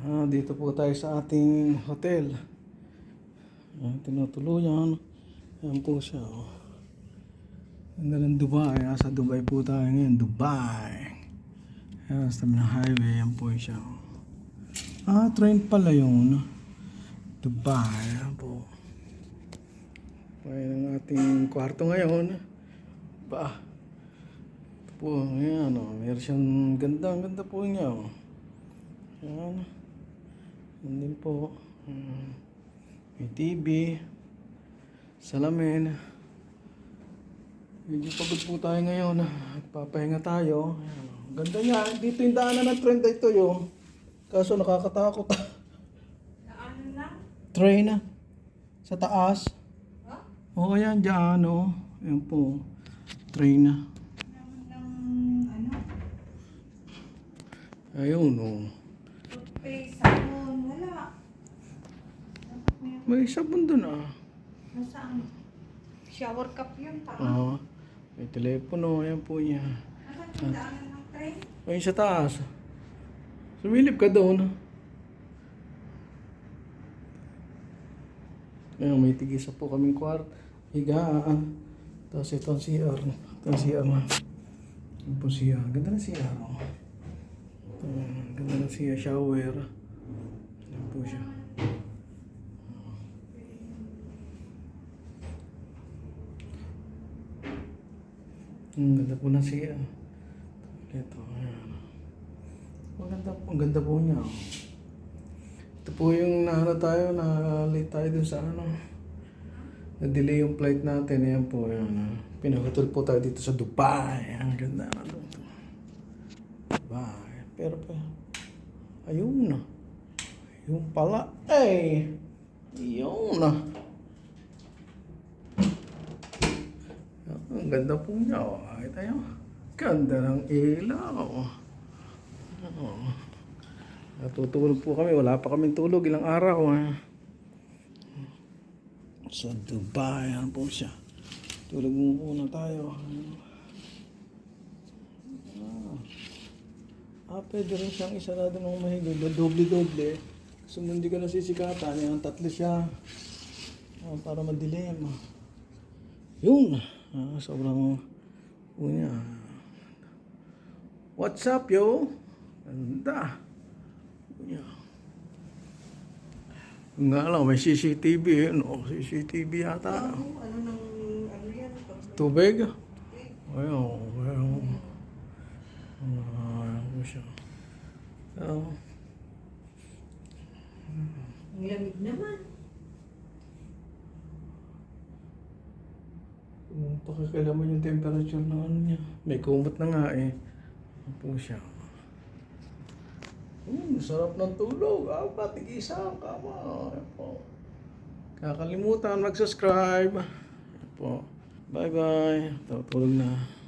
Ah, dito po tayo sa ating hotel. Ah, tinutuluyan. Ayan po siya. Oh. Ganda ng Dubai. Nasa Dubai po tayo ngayon. Dubai. Ayan, sa tabi ng highway. Ayan po siya. oh. Ah, train pala yun. Dubai. Ayan po. Ayan ang ating kwarto ngayon. Ba. Ito po. Ayan. Oh. Meron siyang ganda. Ganda po niya. Oh. Ayan. Yan din po. Mm. May TV. Salamin. Medyo pagod po tayo ngayon. Papahinga tayo. Ganda niya. Dito yung daanan ng train dito yung. Kaso nakakatakot. Ano lang? train na. Sa taas. Ha? Oo, yan. Diyan, oh. Ayan po. Train na. Ano? Ayun, oh. Toothpaste. Dapat may sabon dun, ah. nasaan? Shower cup yun, tama. Oo. May telepono. Ayan po niya. Nasaan yung daanan ng train? Ay, sa taas. Sumilip ka doon. Ngayon, may tigisa po kaming kwart. Higaan. Tapos ito ang CR. Ito ang CR na. Ito po CR. Ganda ng CR. Oh. Ganda ng CR. Shower. Yan po siya. Ang ganda po ng CR. Ito. Ang ganda, ang ganda po niya. oh. Ito po yung naano tayo, na-late tayo dun sa ano. Na-delay yung flight natin. Ayan po, ayan. ah. Pinahotol po tayo dito sa Dubai. Ang ganda na doon. Dubai. Pero pa, ayun na. Yung pala, eh. Yun na. Ang ganda po niya. Oh. Ay, tayo. Ganda ng ilaw. Oh. Natutulog po kami. Wala pa kaming tulog. Ilang araw. Eh. Sa Dubai. Ano po siya? Tulog muna tayo. Ah. ah, pwede rin siyang isa na doon ng mahigod. Doble-doble. Gusto mo hindi ka nasisikatan. Yan, tatlo siya. Ah, para madilim. Yun. Ah, sobrang unya. What's up, yo? Ganda. Unya. Nga lang, may CCTV. eh, No? CCTV yata. Ano, ano nang, ano yan? Tubig? Ayun. Ayun. Ah, ano siya. Oh. Ang lamig naman. Kung pakikilaman yung temperature ng ano niya. May kumot na nga eh. Ano po siya. Hmm, sarap ng tulog. Ah, patigisa ang kama. Ayan po. Kakalimutan mag-subscribe. Ayan po. Bye-bye. Tulog na.